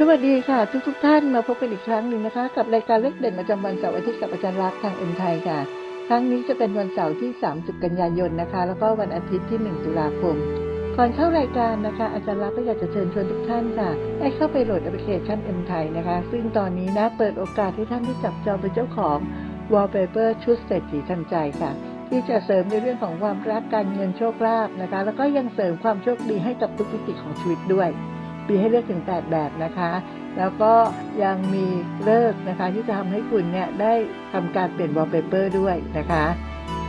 สวัสดีค่ะ ทุกทุกๆท่านมาพบกันอีกครั้งหนึ่งนะคะ กับรายการเล็กเด่นประจำวันเสาร์อาทิตย์กับอาจารย์รักทางเอ็มไทยค่ะ ครั้งนี้จะเป็นวันเสาร์ที่ 30 กันยายนนะคะ แล้วก็วันอาทิตย์ที่ 1 ตุลาคม ก่อนเข้ารายการนะคะ อาจารย์รักก็อยากจะเชิญชวนทุกท่านค่ะ ให้เข้าไปโหลดแอปพลิเคชันเอ็มไทยนะคะ ซึ่งตอนนี้นะเปิดโอกาสให้ท่านที่จับจองเป็นเจ้าของ wallpaper ชุดเศรษฐีทันใจค่ะที่จะเสริมในเรื่องของความรักการเงินโชคลาภนะคะ แล้วก็ยังเสริมความโชคดีให้กับทุกมิติของชีวิตด้วย มีให้เลือกถึง 8 แบบนะคะ แล้วก็ยังมีเลิกนะคะที่จะทำให้คุณเนี่ยได้ทำการเปลี่ยนวอลเปเปอร์ด้วยนะคะ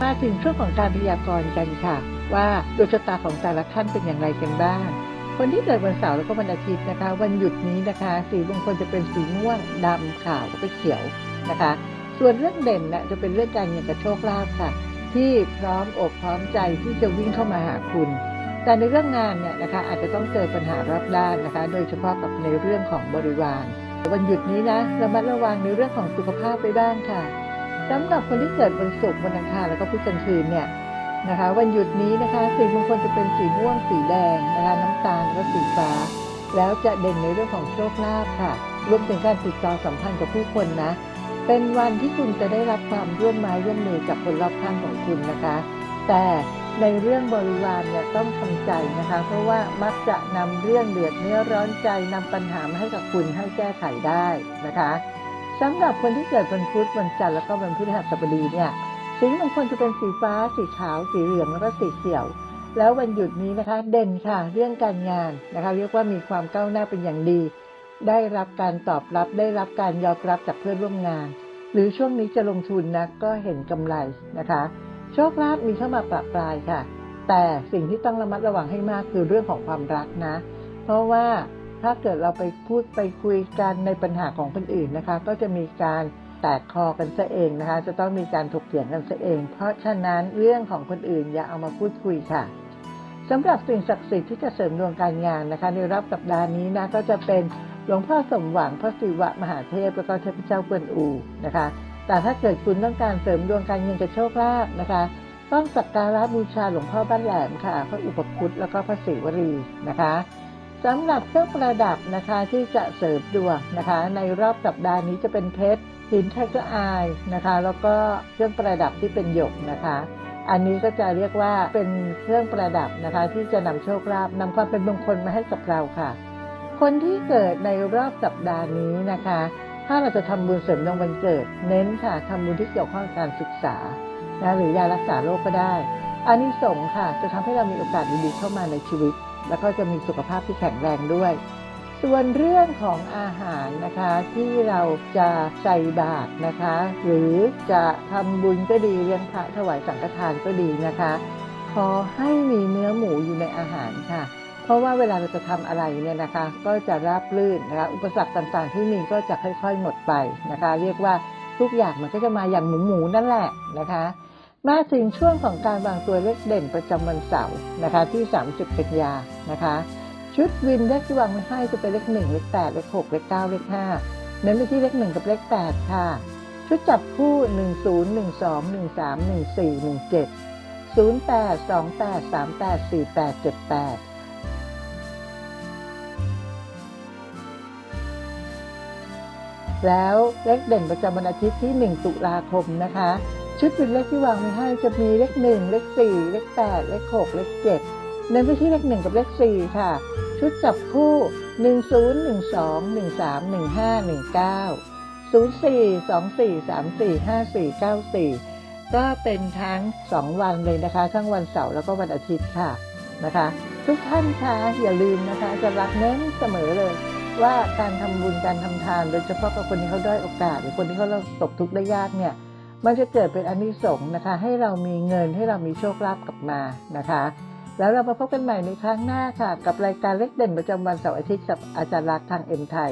มาถึงช่วงของการพยากรณ์กันค่ะ ว่าดวงชะตาของแต่ละท่านเป็นอย่างไรกันบ้างคนที่เกิดวันเสาร์แล้วก็วันอาทิตย์นะคะ วันหยุดนี้นะคะ สีมงคลจะเป็นสีม่วงดำขาวแล้วก็เขียวนะคะ ส่วนเรื่องเด่นนะจะเป็นเรื่องการเงินกับโชคลาภค่ะ ที่พร้อมอกพร้อมใจที่จะวิ่งเข้ามาหาคุณ แต่ในเรื่องงานเนี่ยนะคะอาจจะต้องเจอปัญหารับด้านนะคะ โดยเฉพาะกับในเรื่องของบริวารวันหยุดนี้นะระมัดระวังในเรื่องของสุขภาพไปบ้างค่ะสำหรับคนที่เกิดวันศุกร์วันอังคารแล้วก็พุธกลางคืนเนี่ยนะคะ วันหยุดนี้นะคะสีมงคลจะเป็นสีม่วงสีแดงนะคะน้ำตาลและสีฟ้า แล้วจะเด่นในเรื่องของโชคลาภค่ะรวมถึงการติดต่อสัมพันธ์กับผู้คนนะ เป็นวันที่คุณจะได้รับความร่วมไม้ร่วมมือจากคนรอบข้างของคุณนะคะ แต่ ในเรื่องบริวารเนี่ยต้องทำใจนะคะ เพราะว่ามักจะนำเรื่องเดือดเนื้อร้อนใจนำปัญหามาให้กับคุณให้แก้ไขได้นะคะสำหรับคนที่เกิดวันพุธวันจันทร์แล้วก็วันพฤหัสบดีเนี่ยสีมงคลจะเป็นสีฟ้า สีขาว สีเหลืองแล้วก็สีเขียว แล้ววันหยุดนี้นะคะ เด่นค่ะ เรื่องการงานนะคะ เรียกว่ามีความก้าวหน้าเป็นอย่างดี ได้รับการตอบรับได้รับการยอมรับจากเพื่อนร่วมงาน หรือช่วงนี้จะลงทุนนะก็เห็นกำไรนะคะ โชคลาภมีเข้ามาปรับปลายค่ะ แต่สิ่งที่ต้องระมัดระวังให้มากคือเรื่องของความรักนะ เพราะว่าถ้าเกิดเราไปพูดไปคุยกันในปัญหาของคนอื่นนะคะ ก็จะมีการแตกคอกันซะเองนะคะ จะต้องมีการถกเถียงกันซะเอง เพราะฉะนั้นเรื่องของคนอื่นอย่าเอามาพูดคุยค่ะสำหรับสิ่งศักดิ์สิทธิ์ที่จะเสริมดวงการงานนะคะ ในรอบสัปดาห์นี้นะก็จะเป็นหลวงพ่อสมหวังพระศิวะมหาเทพแล้วก็เทพเจ้ากวนอูนะคะ แต่ถ้าเกิดคุณต้องการเสริมดวงการเงินกับโชคลาภนะคะ ต้องสักการะบูชาหลวงพ่อบ้านแหลมค่ะพระอุปคุตแล้วก็พระศิวรีนะคะสำหรับเครื่องประดับนะคะที่จะเสริมดวงนะคะ ในรอบสัปดาห์นี้จะเป็นเพชรหินไทเกอร์อายนะคะ แล้วก็เครื่องประดับที่เป็นหยกนะคะ อันนี้ก็จะเรียกว่าเป็นเครื่องประดับนะคะ ที่จะนำโชคลาภนำความเป็นมงคลมาให้กับเราค่ะ คนที่เกิดในรอบสัปดาห์นี้นะคะ ถ้าเราจะทำบุญเสริมดวงวันเกิด เน้นค่ะทำบุญที่เกี่ยวข้องการศึกษานะหรือยารักษาโรคก็ได้อานิสงส์ค่ะ จะทำให้เรามีโอกาสดีๆเข้ามาในชีวิต แล้วก็จะมีสุขภาพที่แข็งแรงด้วย ส่วนเรื่องของอาหารนะคะที่เราจะใส่บาตรนะคะ หรือจะทำบุญก็ดีเลี้ยงพระถวายสังฆทานก็ดีนะคะ ขอให้มีเนื้อหมูอยู่ในอาหารค่ะ เพราะว่าเวลาเราจะทำอะไรเนี่ยนะคะ ก็จะราบรื่นนะคะอุปสรรคต่างๆ ที่มีก็จะค่อยๆหมดไปนะคะ เรียกว่าทุกอย่างมันก็จะมาอย่างหมูหมูนั่นแหละนะคะ มาถึงช่วงของการวางตัวเลขเด่นประจำวันเสาร์นะคะที่ 30 กันยานะคะ ชุดวินเลขที่วางไว้ให้จะเป็นเลขงเลขดเลขกเลข9เลขาเน้นไปที่เลขงกับเลขดค่ะชุดจับคู่หนึ่งศูนย์หนึ่งสองหนึ่งสามหนึ่งสี่หนึ่งเจ็ดศูนย์แปดสองแปดสามแปดสี่แปดเจ็ดแปด แล้วเลขเด่นประจำวันอาทิตย์ที่ 1 ตุลาคมนะคะ ชุดเป็นเลขที่วางไว้ให้จะมีเลข 1 เลข 4 เลข 8 เลข 6 เลข 7 เน้นไปที่เลข 1 กับเลข 4 ค่ะ ชุดจับคู่ 1 0 1 2 1 3 1 5 1 9 0 4 2 4 3 4 5 4 9 4 ก็เป็นทั้ง 2 วันเลยนะคะ ทั้งวันเสาร์แล้วก็วันอาทิตย์ค่ะนะคะ ทุกท่านคะอย่าลืมนะคะจะรักเน้นเสมอเลย ว่าการทำบุญการทำทาน โดยเฉพาะกับคนที่เขาด้อยโอกาส หรือคนที่เขาตกทุกข์ได้ยากเนี่ย มันจะเกิดเป็นอานิสงส์นะคะ ให้เรามีเงินให้เรามีโชคลาภกลับมานะคะ แล้วเรามาพบกันใหม่ในครั้งหน้าค่ะ กับรายการเล็กเด่นประจำวันเสาร์อาทิตย์กับอาจารย์รักทางเอ็มไทย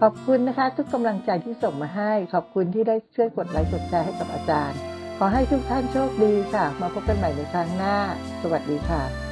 ขอบคุณนะคะ ทุกกำลังใจที่ส่งมาให้ ขอบคุณที่ได้ช่วยกดไลค์กดแชร์ให้กับอาจารย์ ขอให้ทุกท่านโชคดีค่ะ มาพบกันใหม่ในครั้งหน้า สวัสดีค่ะ